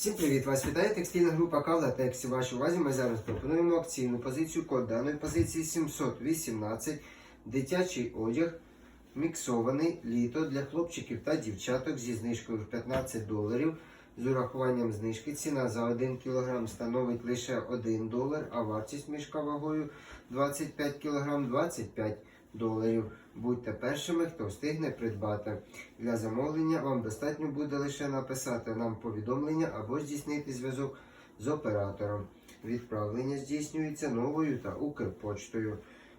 Всім привіт! Вас вітає текстильна група Кавла Тексі. Вашій увазі ми зараз пропонуємо акційну позицію. Код даної позиції 718. Дитячий одяг міксований літо для хлопчиків та дівчаток зі знижкою в 15 доларів. З урахуванням знижки ціна за 1 кг становить лише 1 долар, а вартість мішка вагою 25 кг 25 доларів. Будьте першими, хто встигне придбати. Для замовлення вам достатньо буде лише написати нам повідомлення або здійснити зв'язок з оператором. Відправлення здійснюється новою та Укрпочтою.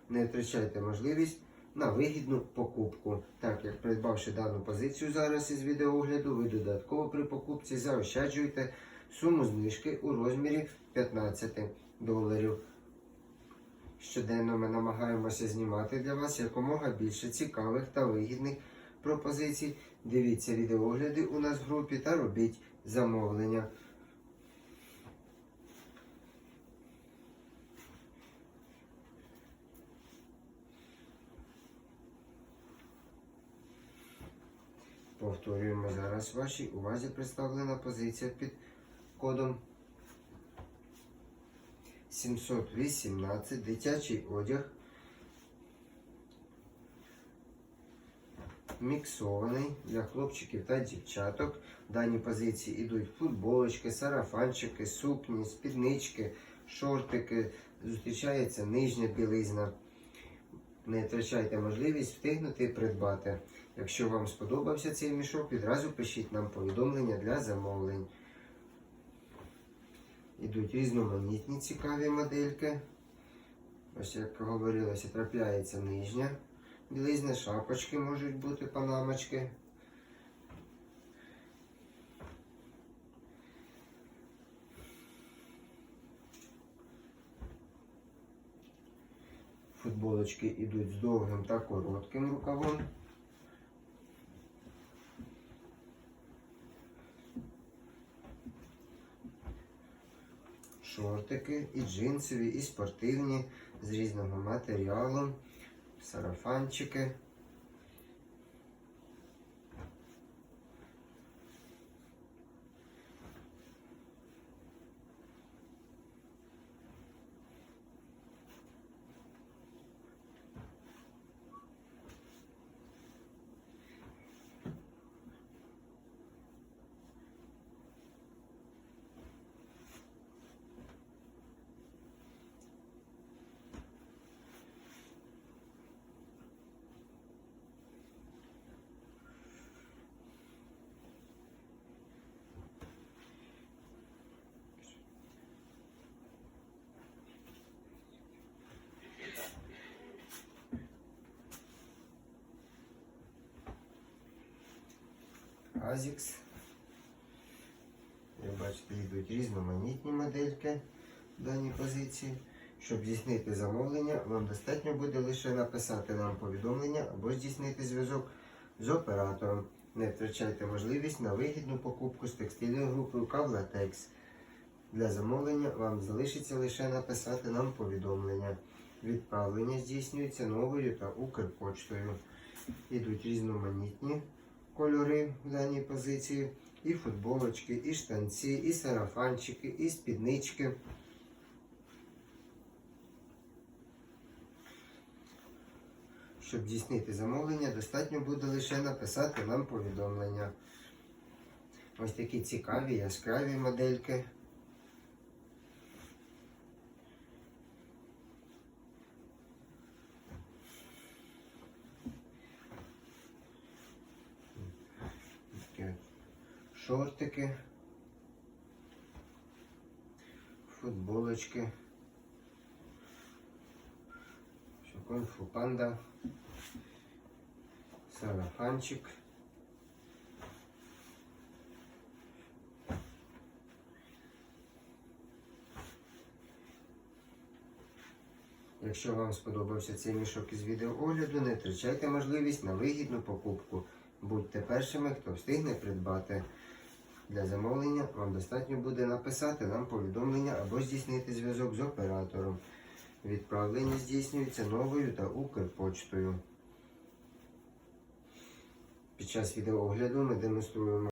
Не втрачайте можливість на вигідну покупку. Так як придбавши дану позицію зараз із відеоогляду, ви додатково при покупці заощаджуєте суму знижки у розмірі 15 доларів. Щоденно ми намагаємося знімати для вас якомога більше цікавих та вигідних пропозицій. Дивіться відеогляди у нас в групі та робіть замовлення. Повторюємо зараз вашій увазі представлена позиція під кодом 718 дитячий одяг. Міксований для хлопчиків та дівчаток. В даній позиції йдуть футболочки, сарафанчики, сукні, спіднички, шортики. Зустрічається нижня білизна. Не втрачайте можливість встигнути і придбати. Якщо вам сподобався цей мішок, відразу пишіть нам повідомлення для замовлень. Ідуть різноманітні цікаві модельки. Ось, як говорилося, трапляється нижня білизна, шапочки можуть бути, панамочки. Футболочки йдуть з довгим та коротким рукавом. Шортики і джинсові, і спортивні з різного матеріалу, сарафанчики. Азікс. Як бачите, йдуть різноманітні модельки в даній позиції. Щоб здійснити замовлення, вам достатньо буде лише написати нам повідомлення або здійснити зв'язок з оператором. Не втрачайте можливість на вигідну покупку з текстильною групою Кавлатекс. Для замовлення вам залишиться лише написати нам повідомлення. Відправлення здійснюється новою та Укрпочтою. Ідуть різноманітні кольори в даній позиції. І футболочки, і штанці, і сарафанчики, і спіднички. Щоб здійснити замовлення, достатньо буде лише написати нам повідомлення. Ось такі цікаві, яскраві модельки. Такі от шортики, футболочки, кунг-фу панда, сарафанчик. Якщо вам сподобався цей мішок із відеоогляду, не втрачайте можливість на вигідну покупку. Будьте першими, хто встигне придбати. Для замовлення вам достатньо буде написати нам повідомлення або здійснити зв'язок з оператором. Відправлення здійснюється новою та Укрпочтою. Під час відеоогляду ми демонструємо